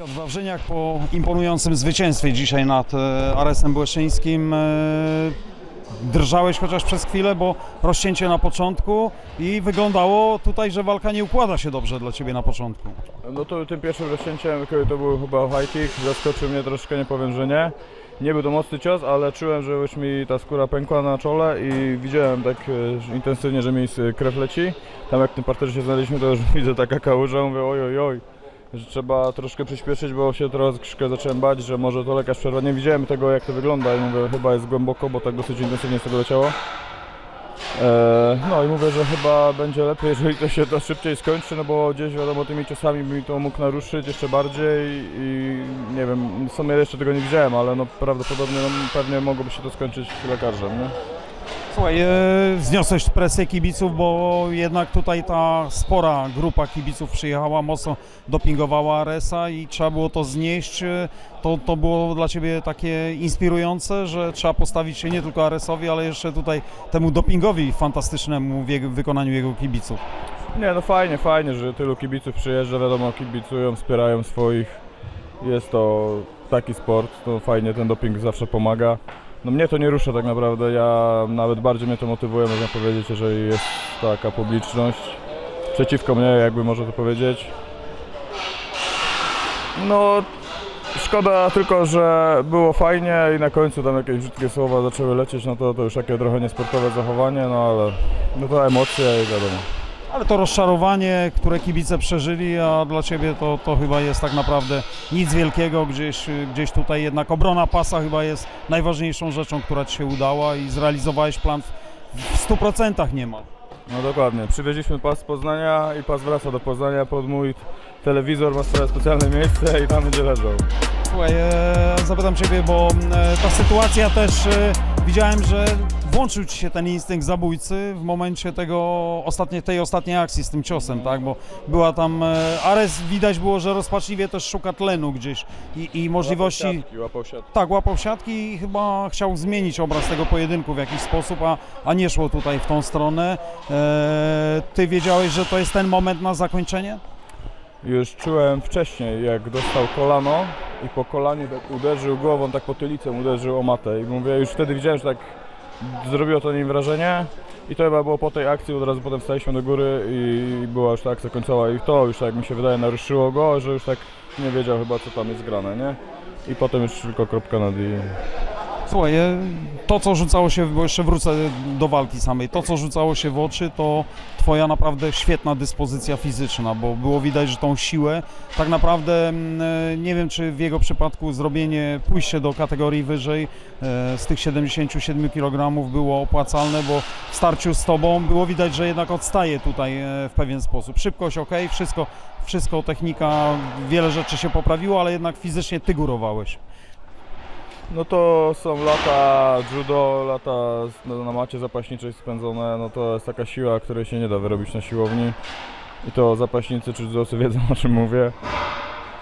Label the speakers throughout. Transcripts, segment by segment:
Speaker 1: Piotr Wawrzyniak po imponującym zwycięstwie dzisiaj nad e, Aresem Błeszyńskim. e, Drżałeś chociaż przez chwilę, bo rozcięcie na początku i wyglądało tutaj, że walka nie układa się dobrze dla Ciebie na początku.
Speaker 2: No to tym pierwszym rozcięciem, który to był chyba high kick, zaskoczył mnie troszkę, nie powiem, że nie. Nie był to mocny cios, ale czułem, że już mi ta skóra pękła na czole i widziałem tak e, intensywnie, że mi krew leci. Tam jak w tym parterze się znaleźliśmy, to już widzę taka kałuża, mówię oj, oj, oj, że trzeba troszkę przyspieszyć, bo się troszkę zacząłem bać, że może to lekarz przerwa. Nie widziałem tego, jak to wygląda i mówię, chyba jest głęboko, bo tak dosyć intensywnie z tego leciało. E, No i mówię, że chyba będzie lepiej, jeżeli to się to szybciej skończy, no bo gdzieś wiadomo tymi ciosami mi to mógł naruszyć jeszcze bardziej i nie wiem, w sumie jeszcze tego nie widziałem, ale no prawdopodobnie no, pewnie mogłoby się to skończyć lekarzem, nie?
Speaker 1: Słuchaj, e, zniosłeś presję kibiców, bo jednak tutaj ta spora grupa kibiców przyjechała, mocno dopingowała Aresa i trzeba było to znieść. E, To, to było dla Ciebie takie inspirujące, że trzeba postawić się nie tylko Aresowi, ale jeszcze tutaj temu dopingowi fantastycznemu w jego, wykonaniu jego kibiców.
Speaker 2: Nie, no fajnie, fajnie, że tylu kibiców przyjeżdża, wiadomo, kibicują, wspierają swoich. Jest to taki sport, to fajnie, ten doping zawsze pomaga. No mnie to nie rusza tak naprawdę, ja nawet bardziej mnie to motywuje, można powiedzieć, jeżeli jest taka publiczność przeciwko mnie, jakby można to powiedzieć. No, szkoda tylko, że było fajnie i na końcu tam jakieś brzydkie słowa zaczęły lecieć, no to, to już takie trochę niesportowe zachowanie, no ale no to emocje i wiadomo.
Speaker 1: Ale to rozczarowanie, które kibice przeżyli, a dla Ciebie to, to chyba jest tak naprawdę nic wielkiego. Gdzieś, gdzieś tutaj jednak obrona pasa chyba jest najważniejszą rzeczą, która Ci się udała i zrealizowałeś plan w- w 100% niemal.
Speaker 2: No dokładnie. Przywieźliśmy pas z Poznania i pas wraca do Poznania pod mój telewizor, ma swoje specjalne miejsce i tam będzie leżał.
Speaker 1: Słuchaj, e, zapytam Ciebie, bo e, ta sytuacja też e, widziałem, że włączył Ci się ten instynkt zabójcy w momencie tego ostatnie, tej ostatniej akcji z tym ciosem, tak? Bo była tam Ares, widać było, że rozpaczliwie też szuka tlenu gdzieś i, i możliwości.
Speaker 2: Łapał siatki, łapał siatki.
Speaker 1: Tak, łapał siatki i chyba chciał zmienić obraz tego pojedynku w jakiś sposób, a, a nie szło tutaj w tą stronę. Ty wiedziałeś, że to jest ten moment na zakończenie?
Speaker 2: Już czułem wcześniej, jak dostał kolano i po kolanie tak uderzył głową, tak po tylicę uderzył o matę. I mówię, już wtedy widziałem, że tak zrobiło to nim wrażenie. I to chyba było po tej akcji, od razu potem staliśmy do góry i była już ta akcja końcowa. I to już tak mi się wydaje naruszyło go, że już tak nie wiedział chyba co tam jest grane, nie? I potem już tylko kropka nad i...
Speaker 1: Słuchaj, to co rzucało się, bo jeszcze wrócę do walki samej, to co rzucało się w oczy to twoja naprawdę świetna dyspozycja fizyczna, bo było widać, że tą siłę tak naprawdę, mm, e, nie wiem czy w jego przypadku zrobienie, pójście do kategorii wyżej e, z tych 77 kg było opłacalne, bo w starciu z tobą było widać, że jednak odstaje tutaj e, w pewien sposób. Szybkość ok, wszystko, wszystko technika, wiele rzeczy się poprawiło, ale jednak fizycznie ty górowałeś.
Speaker 2: No to są lata judo, lata z- na, macie zapaśniczej spędzone, no to jest taka siła, której się nie da wyrobić na siłowni. I to zapaśnicy czy judosy wiedzą o czym mówię.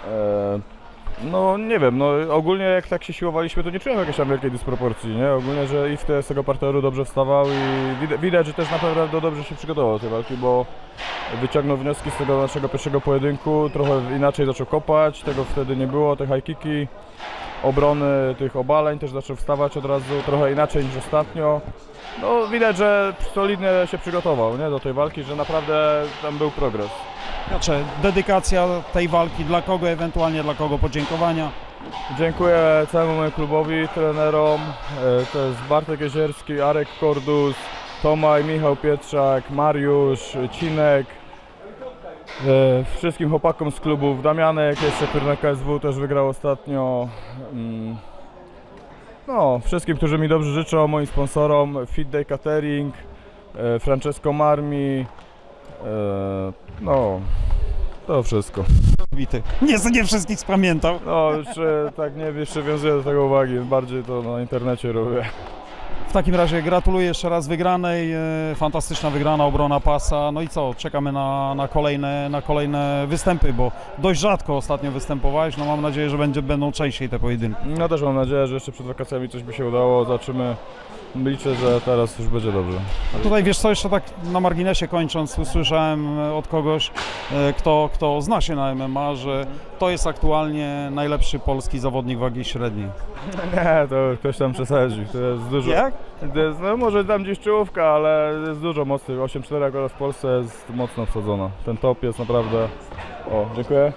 Speaker 2: E, no nie wiem, no ogólnie jak tak się siłowaliśmy, to nie czułem jakiejś tam wielkiej dysproporcji, nie? Ogólnie, że i w te, z tego parteru dobrze wstawał i widać, widać, że też naprawdę dobrze się przygotował do tej walki, bo wyciągnął wnioski z tego naszego pierwszego pojedynku, trochę inaczej zaczął kopać, tego wtedy nie było, te high kicki obrony tych obaleń, też zaczął wstawać od razu trochę inaczej niż ostatnio. No widać, że solidnie się przygotował nie, do tej walki, że naprawdę tam był progres.
Speaker 1: Piotrze, dedykacja tej walki dla kogo, ewentualnie dla kogo podziękowania.
Speaker 2: Dziękuję całemu mojemu klubowi, trenerom, e, to jest Bartek Jezierski, Arek Kordus, Tomaj, Michał Pietrzak, Mariusz, Cinek, wszystkim chłopakom z klubów, Damianek jeszcze, który na KSW też wygrał ostatnio. Mm. No, wszystkim, którzy mi dobrze życzą, moim sponsorom, Fit Day Catering, e, Francesco Marmi, e, no, to wszystko.
Speaker 1: Bity. Nie, nie wszystkich spamiętał.
Speaker 2: No, jeszcze tak nie jeszcze wiązuję do tego uwagi, bardziej to na internecie robię.
Speaker 1: W takim razie gratuluję jeszcze raz wygranej. e, Fantastyczna wygrana, obrona pasa. No i co, czekamy na, na, kolejne, na kolejne występy, bo dość rzadko ostatnio występowałeś. No mam nadzieję, że będzie, będą częściej te pojedynki.
Speaker 2: No też mam nadzieję, że jeszcze przed wakacjami coś by się udało, zobaczymy liczę, że teraz już będzie dobrze.
Speaker 1: A tutaj wiesz co, jeszcze tak na marginesie kończąc, usłyszałem e, od kogoś, e, kto, kto zna się na MMA, że to jest aktualnie najlepszy polski zawodnik wagi średniej.
Speaker 2: Nie, to ktoś tam przesadzi. To jest dużo.
Speaker 1: Jak?
Speaker 2: To jest, no może tam gdzieś czołówka, ale jest dużo mocnych. 8-4 akurat w Polsce jest mocno obsadzona. Ten top jest naprawdę... O, dziękuję.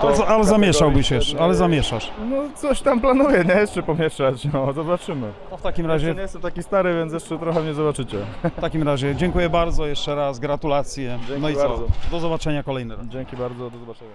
Speaker 2: To
Speaker 1: Ale, ale
Speaker 2: kategorii
Speaker 1: zamieszałbyś jeszcze, ale zamieszasz.
Speaker 2: No coś tam planuję, nie? Jeszcze pomieszać, no zobaczymy.
Speaker 1: To w takim
Speaker 2: Jeszcze
Speaker 1: razie,
Speaker 2: nie jestem taki stary, więc jeszcze trochę mnie zobaczycie.
Speaker 1: w takim razie dziękuję bardzo jeszcze raz, gratulacje.
Speaker 2: Dzięki
Speaker 1: no i co?
Speaker 2: bardzo.
Speaker 1: Do zobaczenia kolejny raz.
Speaker 2: Dzięki bardzo, do zobaczenia.